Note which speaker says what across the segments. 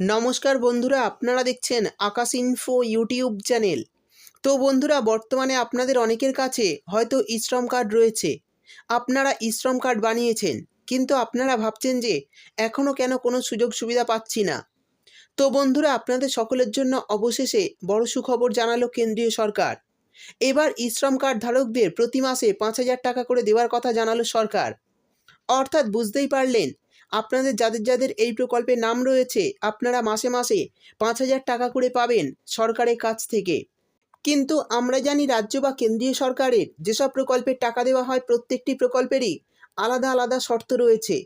Speaker 1: নমস্কার বন্ধুরা, আপনারা দেখছেন আকাশ ইনফো ইউটিউব চ্যানেল তো বন্ধুরা, বর্তমানে আপনাদের অনেকের কাছে হয়তো ইশ্রম কার্ড রয়েছে। আপনারা ইশ্রম কার্ড বানিয়েছেন, কিন্তু আপনারা ভাবছেন যে এখনও কেন কোনো সুযোগ সুবিধা পাচ্ছি না। তো বন্ধুরা, আপনাদের সকলের জন্য অবশেষে বড় সুখবর জানালো কেন্দ্রীয় সরকার। এবার ইশ্রম কার্ড ধারকদের প্রতি মাসে পাঁচ হাজার টাকা করে দেওয়ার কথা জানালো সরকার। অর্থাৎ বুঝতেই পারলেন আপনাদের যাদের যাদের এই প্রকল্পে নাম রয়েছে, আপনারা মাসে মাসে পাঁচ হাজার টাকা করে পাবেন সরকারের কাছ থেকে। কিন্তু আমরা জানি রাজ্য বা কেন্দ্রীয় সরকারের যেসব প্রকল্পের টাকা দেওয়া হয় প্রত্যেকটি প্রকল্পেরই আলাদা আলাদা শর্ত রয়েছে।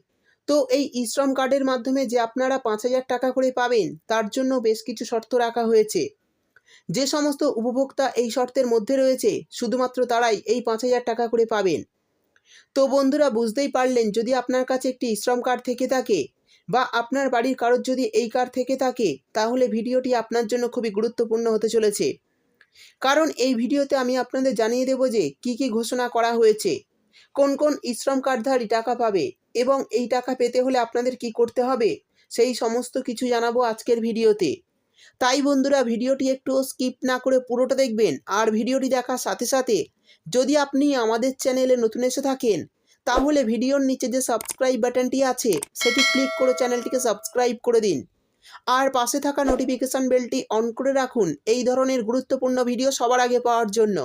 Speaker 1: তো এই ইশ্রম কার্ডের মাধ্যমে যে আপনারা পাঁচ হাজার টাকা করে পাবেন, তার জন্য বেশ কিছু শর্ত রাখা হয়েছে। যে সমস্ত উপভোক্তা এই শর্তের মধ্যে রয়েছে, শুধুমাত্র তারাই এই পাঁচ হাজার টাকা করে পাবেন। তো বন্ধুরা বুঝতেই পারলেন, যদি আপনার কাছে একটি শ্রম কার্ড থেকে থাকে বা আপনার বাড়ির কারোর যদি এই কার্ড থেকে থাকে, তাহলে ভিডিওটি আপনার জন্য খুবই গুরুত্বপূর্ণ হতে চলেছে। কারণ এই ভিডিওতে আমি আপনাদের জানিয়ে দেব যে কি কি ঘোষণা করা হয়েছে, কোন কোন ইশ্রম কার্ডধারী টাকা পাবে এবং এই টাকা পেতে হলে আপনাদের কি করতে হবে, সেই সমস্ত কিছু জানাব আজকের ভিডিওতে। তাই বন্ধুরা ভিডিওটি একটু স্কিপ না করে পুরোটা দেখবেন আর ভিডিওটি দেখার সাথে সাথে যদি আপনি আমাদের চ্যানেলে নতুন এসে থাকেন, তাহলে ভিডিওর নিচে যে সাবস্ক্রাইব বাটনটি আছে, সেটি ক্লিক করে চ্যানেলটিকে সাবস্ক্রাইব করে দিন। আর পাশে থাকা নোটিফিকেশান বেলটি অন করে রাখুন এই ধরনের গুরুত্বপূর্ণ ভিডিও সবার আগে পাওয়ার জন্য।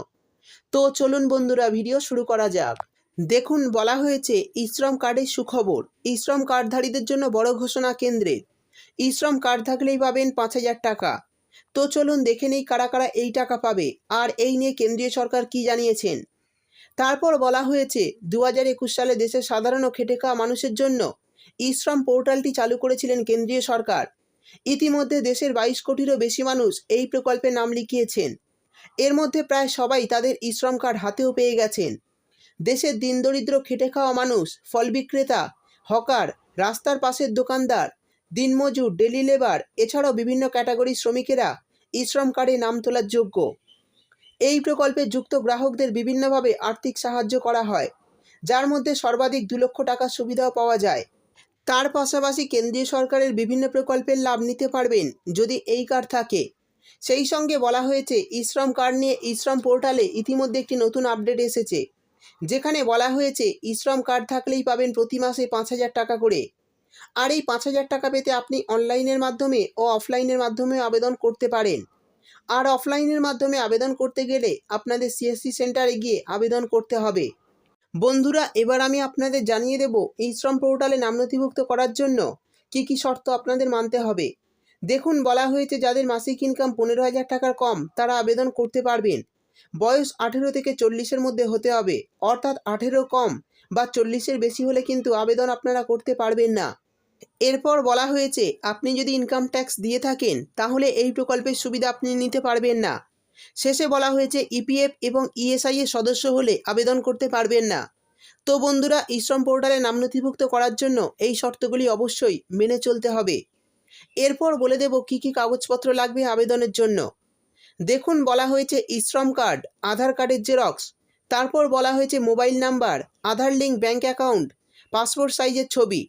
Speaker 1: তো চলুন বন্ধুরা, ভিডিও শুরু করা যাক। দেখুন, বলা হয়েছে, ইশ্রম কার্ডের সুখবর। ইশ্রম কার্ডধারীদের জন্য বড় ঘোষণা কেন্দ্রের ইশ্রম কার্ড থাকলেই পাবেন পাঁচ হাজার টাকা। তো চলুন দেখে নেই কারা কারা এই টাকা পাবে, আর এই নিয়ে কেন্দ্রীয় সরকার কি জানিয়েছেন? তারপর বলা হয়েছে দু হাজার একুশ সালে দেশের সাধারণ খেটে খাওয়া মানুষের জন্য ইশ্রম পোর্টালটি চালু করেছিলেন কেন্দ্রীয় সরকার। ইতিমধ্যে দেশের বাইশ কোটিরও বেশি মানুষ এই প্রকল্পে নাম লিখিয়েছেন। এর মধ্যে প্রায় সবাই তাদের ইশ্রম কার্ড হাতেও পেয়ে গেছেন। দেশের দিনদরিদ্র খেটে খাওয়া মানুষ, ফল বিক্রেতা, হকার, রাস্তার পাশের দোকানদার দিনমজুর ডেলি লেবার এছাড়াও বিভিন্ন ক্যাটাগরির শ্রমিকেরা ইশ্রম কার্ডে নাম তোলার যোগ্য। এই প্রকল্পে যুক্ত গ্রাহকদের বিভিন্নভাবে আর্থিক সাহায্য করা হয়, যার মধ্যে সর্বাধিক দু লক্ষ টাকার সুবিধাও পাওয়া যায়। তার পাশাপাশি কেন্দ্রীয় সরকারের বিভিন্ন প্রকল্পের লাভ নিতে পারবেন যদি এই কার্ড থাকে। সেই সঙ্গে বলা হয়েছে ইশ্রম কার্ড নিয়ে ইশ্রম পোর্টালে ইতিমধ্যে একটি নতুন আপডেট এসেছে। যেখানে বলা হয়েছে ইশ্রম কার্ড থাকলেই পাবেন প্রতি মাসে পাঁচ হাজার টাকা করে। আর এই পাঁচ হাজার টাকা পেতে আপনি অনলাইনের মাধ্যমে ও অফলাইনের মাধ্যমে আবেদন করতে পারেন। আর অফলাইনের মাধ্যমে আবেদন করতে গেলে আপনাদের সিএসসি সেন্টারে গিয়ে আবেদন করতে হবে। বন্ধুরা, এবার আমি আপনাদের জানিয়ে দেব এই শ্রম পোর্টালে নাম নথিভুক্ত করার জন্য কি কি শর্ত আপনাদের মানতে হবে। দেখুন, বলা হয়েছে যাদের মাসিক ইনকাম পনেরো হাজার টাকার কম, তারা আবেদন করতে পারবেন। বয়স আঠেরো থেকে চল্লিশের মধ্যে হতে হবে, অর্থাৎ আঠেরো কম বা চল্লিশের বেশি হলে কিন্তু আবেদন আপনারা করতে পারবেন না। এরপর বলা হয়েছে, আপনি যদি ইনকাম ট্যাক্স দিয়ে থাকেন, তাহলে এই প্রকল্পের সুবিধা আপনি নিতে পারবেন না। শেষে বলা হয়েছে ইপিএফ এবং ইএসআই এর সদস্য হলে আবেদন করতে পারবেন না। তো বন্ধুরা, ইশ্রম পোর্টালে নাম নথিভুক্ত করার জন্য এই শর্তগুলি অবশ্যই মেনে চলতে হবে। এরপর বলে দেব, কি কি কাগজপত্র লাগবে আবেদনের জন্য। দেখুন, বলা হয়েছে, ইশ্রম কার্ড, আধার কার্ডের জেরক্স। তারপর বলা হয়েছে, mobile number, Aadhaar link bank account, passport সাইজের ছবি।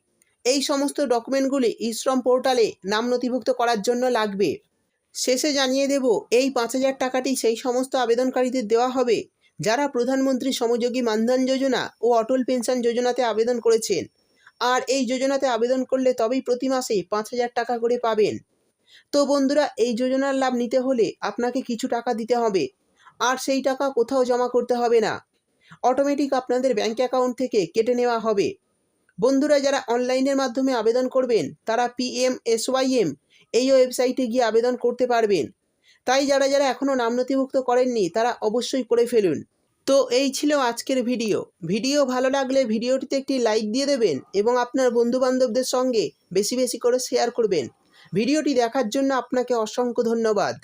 Speaker 1: এই সমস্ত ডকুমেন্টগুলি ইশ্রম পোর্টালে নাম নথিভুক্ত করার জন্য লাগবে। শেষে জানিয়ে দেব, এই পাঁচ হাজার টাকাটি সেই সমস্ত আবেদনকারীদের দেওয়া হবে, যারা প্রধানমন্ত্রী সমযোগী মানধন যোজনা ও অটল পেনশন যোজনাতে আবেদন করেছেন। আর এই যোজনাতে আবেদন করলে তবেই প্রতি মাসে পাঁচ হাজার টাকা করে পাবেন। তো বন্ধুরা, এই যোজনার লাভ নিতে হলে আপনাকে কিছু টাকা দিতে হবে, আর সেই টাকা কোথাও জমা করতে হবে না। অটোমেটিক আপনাদের ব্যাঙ্ক অ্যাকাউন্ট থেকে কেটে নেওয়া হবে। বন্ধুরা, যারা অনলাইনের মাধ্যমে আবেদন করবেন, তারা পিএম এসওয়াইএম এই ওয়েবসাইটে গিয়ে আবেদন করতে পারবেন। তাই যারা যারা এখনও নাম নথিভুক্ত করেননি, তারা অবশ্যই করে ফেলুন। তো এই ছিল আজকের ভিডিও। ভিডিও ভালো লাগলে ভিডিওটিতে একটি লাইক দিয়ে দেবেন এবং আপনার বন্ধুবান্ধবদের সঙ্গে বেশি বেশি করে শেয়ার করবেন। ভিডিওটি দেখার জন্য আপনাকে অসংখ্য ধন্যবাদ।